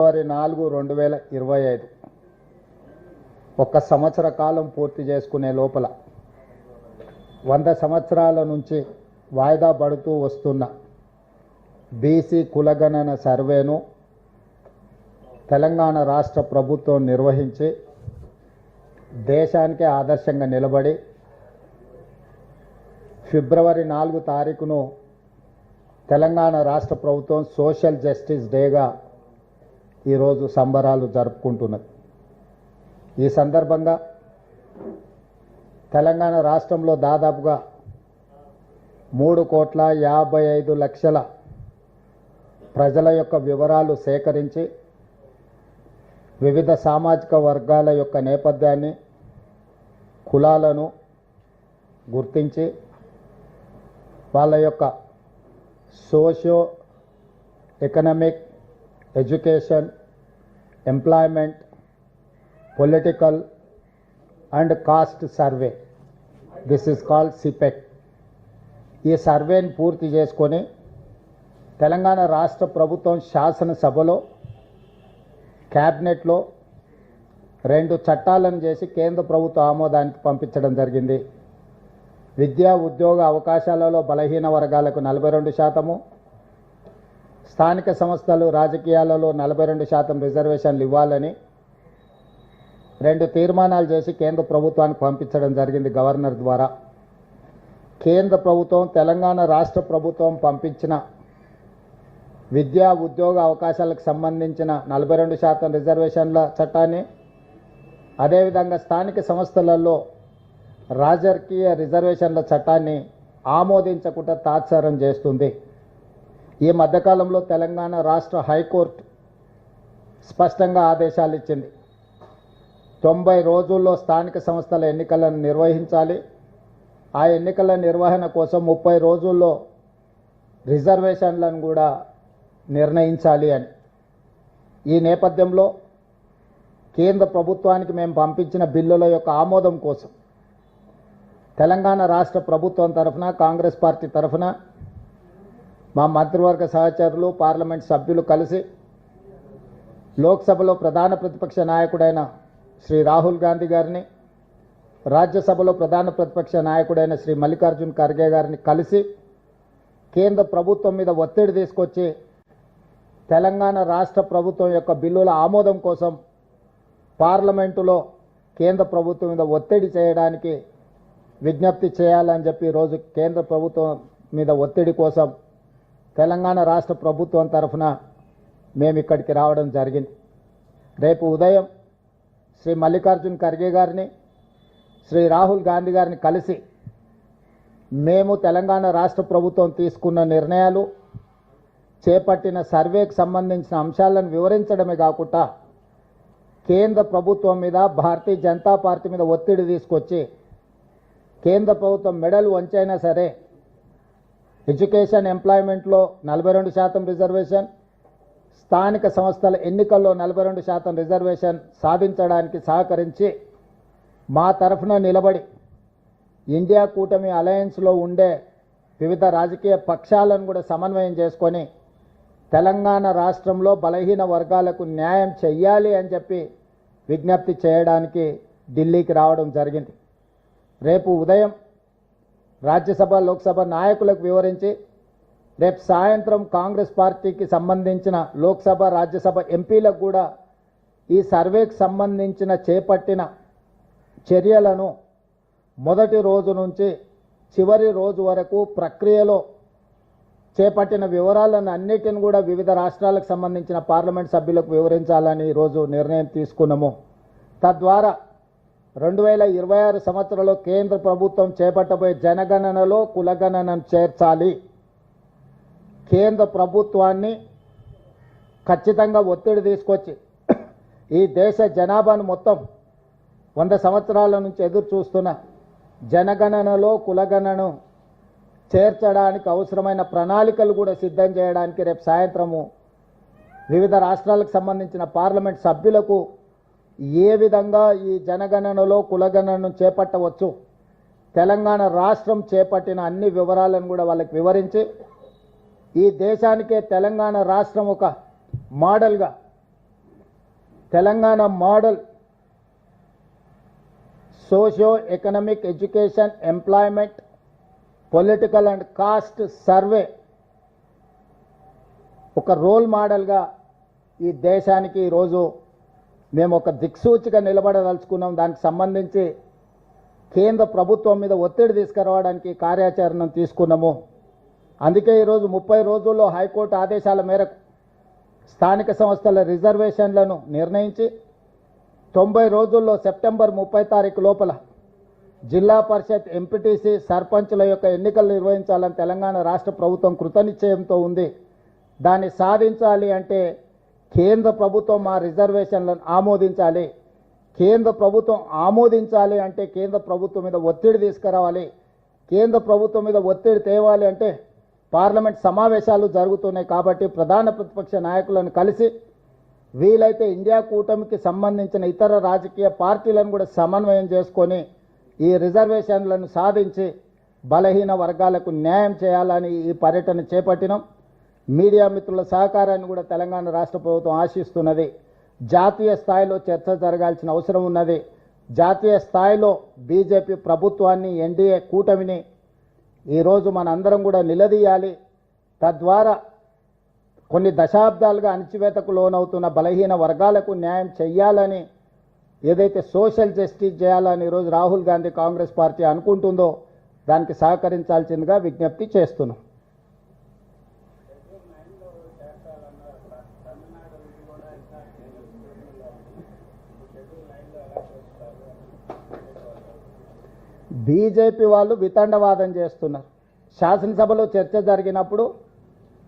ఫిబ్రవరి నాలుగు రెండు వేల ఇరవై ఐదు. ఒక సంవత్సర కాలం పూర్తి చేసుకునే లోపల వంద సంవత్సరాల నుంచి వాయిదా పడుతూ వస్తున్న బీసీ కులగణన సర్వేను తెలంగాణ రాష్ట్ర ప్రభుత్వం నిర్వహించి దేశానికి ఆదర్శంగా నిలబడి ఫిబ్రవరి నాలుగు తారీఖును తెలంగాణ రాష్ట్ర ప్రభుత్వం సోషల్ జస్టిస్ డేగా ఈరోజు సంబరాలు జరుపుకుంటున్నది. ఈ సందర్భంగా తెలంగాణ రాష్ట్రంలో దాదాపుగా మూడు కోట్ల యాభై ఐదు లక్షల ప్రజల యొక్క వివరాలు సేకరించి వివిధ సామాజిక వర్గాల యొక్క నేపథ్యాన్ని కులాలను గుర్తించి వాళ్ళ యొక్క socio economic education employment political and caste survey. This is called సిపెక్ ఈ సర్వేని పూర్తి చేసుకొని తెలంగాణ రాష్ట్ర ప్రభుత్వం శాసనసభలో క్యాబినెట్లో రెండు చట్టాలను చేసి కేంద్ర ప్రభుత్వ ఆమోదానికి పంపించడం జరిగింది. విద్యా ఉద్యోగ అవకాశాలలో బలహీన వర్గాలకు నలభై రెండు శాతము స్థానిక సంస్థలు రాజకీయాలలో నలభై రెండు శాతం రిజర్వేషన్లు ఇవ్వాలని రెండు తీర్మానాలు చేసి కేంద్ర ప్రభుత్వానికి పంపించడం జరిగింది గవర్నర్ ద్వారా. కేంద్ర ప్రభుత్వం తెలంగాణ రాష్ట్ర ప్రభుత్వం పంపించిన విద్యా ఉద్యోగ అవకాశాలకు సంబంధించిన నలభై రెండు శాతం రిజర్వేషన్ల చట్టాన్ని అదేవిధంగా స్థానిక సంస్థలలో రాజకీయ రిజర్వేషన్ల చట్టాన్ని ఆమోదించకుండా తాత్సారం చేస్తుంది. ఈ మధ్యకాలంలో తెలంగాణ రాష్ట్ర హైకోర్టు స్పష్టంగా ఆదేశాలు ఇచ్చింది. తొంభై రోజుల్లో స్థానిక సంస్థల ఎన్నికలను నిర్వహించాలి. ఆ ఎన్నికల నిర్వహణ కోసం ముప్పై రోజుల్లో రిజర్వేషన్లను కూడా నిర్ణయించాలి అని. ఈ నేపథ్యంలో కేంద్ర ప్రభుత్వానికి మేము పంపించిన బిల్లుల యొక్క ఆమోదం కోసం తెలంగాణ రాష్ట్ర ప్రభుత్వం తరఫున కాంగ్రెస్ పార్టీ తరఫున మా మంత్రివర్గ సహచరులు పార్లమెంట్ సభ్యులు కలిసి లోక్సభలో ప్రధాన ప్రతిపక్ష నాయకుడైన శ్రీ రాహుల్ గాంధీ గారిని రాజ్యసభలో ప్రధాన ప్రతిపక్ష నాయకుడైన శ్రీ మల్లికార్జున్ ఖర్గే గారిని కలిసి కేంద్ర ప్రభుత్వం మీద ఒత్తిడి తీసుకొచ్చి తెలంగాణ రాష్ట్ర ప్రభుత్వం యొక్క బిల్లుల ఆమోదం కోసం పార్లమెంటులో కేంద్ర ప్రభుత్వం మీద ఒత్తిడి చేయడానికి విజ్ఞప్తి చేయాలని చెప్పి ఈరోజు కేంద్ర ప్రభుత్వం మీద ఒత్తిడి కోసం తెలంగాణ రాష్ట్ర ప్రభుత్వం తరఫున మేము ఇక్కడికి రావడం జరిగింది. రేపు ఉదయం శ్రీ మల్లికార్జున్ ఖర్గే గారిని శ్రీ రాహుల్ గాంధీ గారిని కలిసి మేము తెలంగాణ రాష్ట్ర ప్రభుత్వం తీసుకున్న నిర్ణయాలు చేపట్టిన సర్వేకి సంబంధించిన అంశాలను వివరించడమే కాకుండా కేంద్ర ప్రభుత్వం మీద భారతీయ జనతా పార్టీ మీద ఒత్తిడి తీసుకొచ్చి కేంద్ర ప్రభుత్వం మెడలు వంచైనా సరే ఎడ్యుకేషన్ ఎంప్లాయ్మెంట్లో నలభై రెండు శాతం రిజర్వేషన్ స్థానిక సంస్థల ఎన్నికల్లో నలభై రెండు శాతం రిజర్వేషన్ సాధించడానికి సహకరించి మా తరఫున నిలబడి ఇండియా కూటమి అలయన్స్లో ఉండే వివిధ రాజకీయ పక్షాలను కూడా సమన్వయం చేసుకొని తెలంగాణ రాష్ట్రంలో బలహీన వర్గాలకు న్యాయం చెయ్యాలి అని చెప్పి విజ్ఞప్తి చేయడానికి ఢిల్లీకి రావడం జరిగింది. రేపు ఉదయం రాజ్యసభ లోక్సభ నాయకులకు వివరించి రేపు సాయంత్రం కాంగ్రెస్ పార్టీకి సంబంధించిన లోక్సభ రాజ్యసభ ఎంపీలకు కూడా ఈ సర్వేకి సంబంధించిన చేపట్టిన చర్యలను మొదటి రోజు నుంచి చివరి రోజు వరకు ప్రక్రియలో చేపట్టిన వివరాలను అన్నిటిని కూడా వివిధ రాష్ట్రాలకు సంబంధించిన పార్లమెంట్ సభ్యులకు వివరించాలని ఈరోజు నిర్ణయం తీసుకున్నాము. తద్వారా రెండు వేల ఇరవై ఆరు సంవత్సరంలో కేంద్ర ప్రభుత్వం చేపట్టబోయే జనగణనలో కులగణనను చేర్చాలి. కేంద్ర ప్రభుత్వాన్ని ఖచ్చితంగా ఒత్తిడి తీసుకొచ్చి ఈ దేశ జనాభాను మొత్తం వంద సంవత్సరాల నుంచి ఎదురు చూస్తున్న జనగణనలో కులగణను చేర్చడానికి అవసరమైన ప్రణాళికలు కూడా సిద్ధం చేయడానికి రేపు సాయంత్రము వివిధ రాష్ట్రాలకు సంబంధించిన పార్లమెంట్ సభ్యులకు ఏ విధంగా ఈ జనగణనలో కులగణనను చేపట్టవచ్చు తెలంగాణ రాష్ట్రం చేపట్టిన అన్ని వివరాలను కూడా వాళ్ళకి వివరించి ఈ దేశానికే తెలంగాణ రాష్ట్రం ఒక మోడల్గా Telangana model socio economic education employment political and caste survey ఒక రోల్ మోడల్గా ఈ దేశానికి ఈరోజు మేము ఒక దిక్సూచిగా నిలబడదలుచుకున్నాం. దానికి సంబంధించి కేంద్ర ప్రభుత్వం మీద ఒత్తిడి తీసుకురావడానికి కార్యాచరణ తీసుకున్నాము. అందుకే ఈరోజు ముప్పై రోజుల్లో హైకోర్టు ఆదేశాల మేరకు స్థానిక సంస్థల రిజర్వేషన్లను నిర్ణయించి తొంభై రోజుల్లో సెప్టెంబర్ ముప్పై తారీఖు లోపల జిల్లా పరిషత్ ఎంపీటీసీ సర్పంచుల యొక్క ఎన్నికలు నిర్వహించాలని తెలంగాణ రాష్ట్ర ప్రభుత్వం కృతనిశ్చయంతో ఉంది. దాన్ని సాధించాలి అంటే కేంద్ర ప్రభుత్వం మా రిజర్వేషన్లను ఆమోదించాలి. కేంద్ర ప్రభుత్వం ఆమోదించాలి అంటే కేంద్ర ప్రభుత్వం మీద ఒత్తిడి తీసుకురావాలి. కేంద్ర ప్రభుత్వం మీద ఒత్తిడి తేవాలి అంటే పార్లమెంట్ సమావేశాలు జరుగుతున్నాయి కాబట్టి ప్రధాన ప్రతిపక్ష నాయకులను కలిసి వీలైతే ఇండియా కూటమికి సంబంధించిన ఇతర రాజకీయ పార్టీలను కూడా సమన్వయం చేసుకొని ఈ రిజర్వేషన్లను సాధించి బలహీన వర్గాలకు న్యాయం చేయాలని ఈ పర్యటన చేపట్టినాం. మీడియా మిత్రుల సహకారాన్ని కూడా తెలంగాణ రాష్ట్ర ప్రభుత్వం ఆశిస్తున్నది. జాతీయ స్థాయిలో చర్చ జరగాల్సిన అవసరం ఉన్నది. జాతీయ స్థాయిలో బీజేపీ ప్రభుత్వాన్ని ఎన్డీఏ కూటమిని ఈరోజు మనందరం కూడా నిలదీయాలి. తద్వారా కొన్ని దశాబ్దాలుగా అణచివేతకు లోనవుతున్న బలహీన వర్గాలకు న్యాయం చెయ్యాలని ఏదైతే సోషల్ జస్టిస్ చేయాలని ఈరోజు రాహుల్ గాంధీ కాంగ్రెస్ పార్టీ అనుకుంటుందో దానికి సహకరించాల్సిందిగా విజ్ఞప్తి చేస్తున్నాం. బీజేపీ వాళ్ళు వితండవాదం చేస్తున్నారు. శాసనసభలో చర్చ జరిగినప్పుడు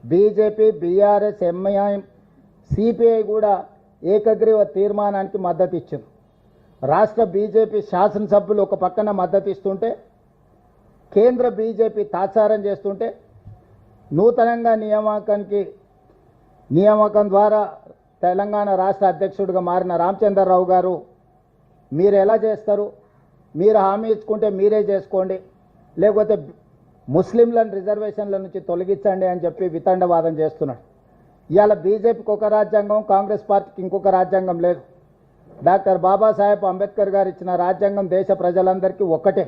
బీజేపీ బీఆర్ఎస్ ఎంఐఎం సిపిఐ కూడా ఏకగ్రీవ తీర్మానానికి మద్దతు ఇచ్చింది రాష్ట్ర బీజేపీ శాసనసభ్యులు ఒక పక్కన మద్దతు ఇస్తుంటే కేంద్ర బీజేపీ తాత్సారం చేస్తుంటే నూతనంగా నియామకానికి నియామకం ద్వారా తెలంగాణ రాష్ట్ర అధ్యక్షుడిగా మారిన రామచంద్రరావు గారు మీరు ఎలా చేస్తారు? మీరు హామీ ఇచ్చుకుంటే మీరే చేసుకోండి. లేకపోతే ముస్లింలను రిజర్వేషన్ల నుంచి తొలగించండి అని చెప్పి వితండవాదం చేస్తున్నాడు. ఇవాళ బీజేపీకి ఒక రాజ్యాంగం కాంగ్రెస్ పార్టీకి ఇంకొక రాజ్యాంగం లేదు. డాక్టర్ బాబాసాహెబ్ అంబేద్కర్ గారు ఇచ్చిన రాజ్యాంగం దేశ ప్రజలందరికీ ఒక్కటే.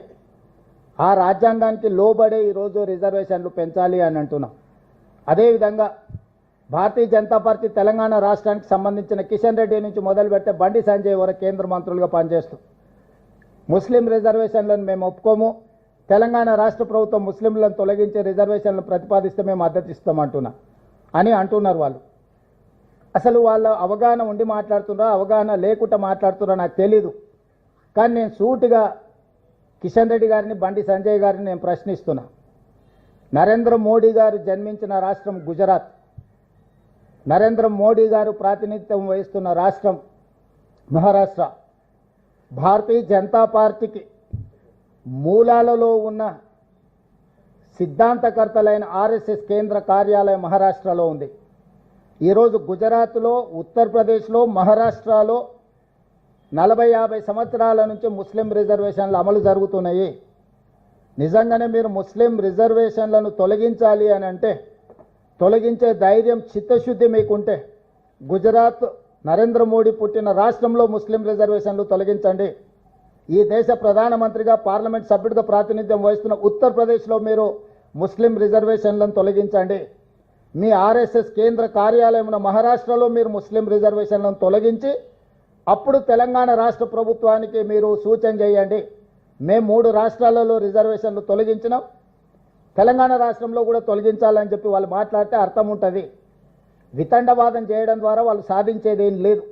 ఆ రాజ్యాంగానికి లోబడే ఈరోజు రిజర్వేషన్లు పెంచాలి అని అంటున్నాం. అదేవిధంగా భారతీయ జనతా పార్టీ తెలంగాణ రాష్ట్రానికి సంబంధించిన కిషన్ రెడ్డి నుంచి మొదలు పెడితే బండి సంజయ్ వరకు కేంద్ర మంత్రులుగా పనిచేస్తూ ముస్లిం రిజర్వేషన్లను మేము ఒప్పుకోము. తెలంగాణ రాష్ట్ర ప్రభుత్వం ముస్లింలను తొలగించే రిజర్వేషన్లను ప్రతిపాదిస్తే మేము మద్దతు ఇస్తామంటున్నా అని అంటున్నారు వాళ్ళు. అసలు వాళ్ళ అవగాహన ఉండి మాట్లాడుతున్నారా అవగాహన లేకుండా మాట్లాడుతున్నారా నాకు తెలీదు. కానీ నేను సూటిగా కిషన్ రెడ్డి గారిని బండి సంజయ్ గారిని నేను ప్రశ్నిస్తున్నా. నరేంద్ర మోడీ గారు జన్మించిన రాష్ట్రం గుజరాత్. నరేంద్ర మోడీ గారు ప్రాతినిధ్యం వహిస్తున్న రాష్ట్రం మహారాష్ట్ర. భారతీయ జనతా పార్టీకి మూలాలలో ఉన్న సిద్ధాంతకర్తలైన ఆర్ఎస్ఎస్ కేంద్ర కార్యాలయం మహారాష్ట్రలో ఉంది. ఈరోజు గుజరాత్లో ఉత్తరప్రదేశ్లో మహారాష్ట్రలో నలభై యాభై సంవత్సరాల నుంచి ముస్లిం రిజర్వేషన్లు అమలు జరుగుతున్నాయి. నిజంగానే మీరు ముస్లిం రిజర్వేషన్లను తొలగించాలి అని అంటే తొలగించే ధైర్యం చిత్తశుద్ధి మీకుంటే గుజరాత్ నరేంద్ర మోడీ పుట్టిన రాష్ట్రంలో ముస్లిం రిజర్వేషన్లు తొలగించండి. ఈ దేశ ప్రధానమంత్రిగా పార్లమెంట్ సభ్యుడిగా ప్రాతినిధ్యం వహిస్తున్న ఉత్తరప్రదేశ్లో మీరు ముస్లిం రిజర్వేషన్లను తొలగించండి. మీ ఆర్ఎస్ఎస్ కేంద్ర కార్యాలయం మహారాష్ట్రలో మీరు ముస్లిం రిజర్వేషన్లను తొలగించి అప్పుడు తెలంగాణ రాష్ట్ర ప్రభుత్వానికి మీరు సూచన చేయండి. మేము మూడు రాష్ట్రాలలో రిజర్వేషన్లు తొలగించినాం. తెలంగాణ రాష్ట్రంలో కూడా తొలగించాలని చెప్పి వాళ్ళు మాట్లాడితే అర్థం ఉంటుంది. వితండవాదం చేయడం ద్వారా వాళ్ళు సాధించేదేం లేదు.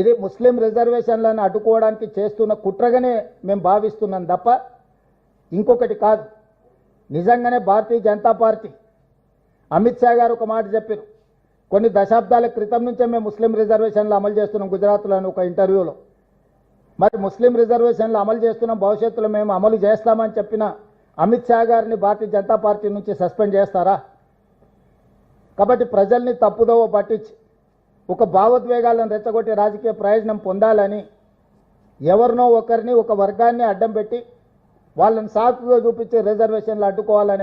ఇది ముస్లిం రిజర్వేషన్లను అడ్డుకోవడానికి చేస్తున్న కుట్రగానే మేము భావిస్తున్నాం తప్ప ఇంకొకటి కాదు. నిజంగానే భారతీయ జనతా పార్టీ అమిత్ షా గారు ఒక మాట చెప్పారు. కొన్ని దశాబ్దాల క్రితం నుంచే మేము ముస్లిం రిజర్వేషన్లు అమలు చేస్తున్నాం గుజరాత్లోని ఒక ఇంటర్వ్యూలో. మరి ముస్లిం రిజర్వేషన్లు అమలు చేస్తున్నాం భవిష్యత్తులో మేము అమలు చేస్తామని చెప్పిన అమిత్ షా గారిని భారతీయ జనతా పార్టీ నుంచి సస్పెండ్ చేస్తారా? కాబట్టి ప్రజల్ని తప్పుదోవ పట్టించి ఒక భావోద్వేగాలను రెచ్చగొట్టి రాజకీయ ప్రయోజనం పొందాలని ఎవరినో ఒకరిని ఒక వర్గాన్ని అడ్డం పెట్టి వాళ్ళని సాకుగా చూపించి రిజర్వేషన్లు అడ్డుకోవాలనే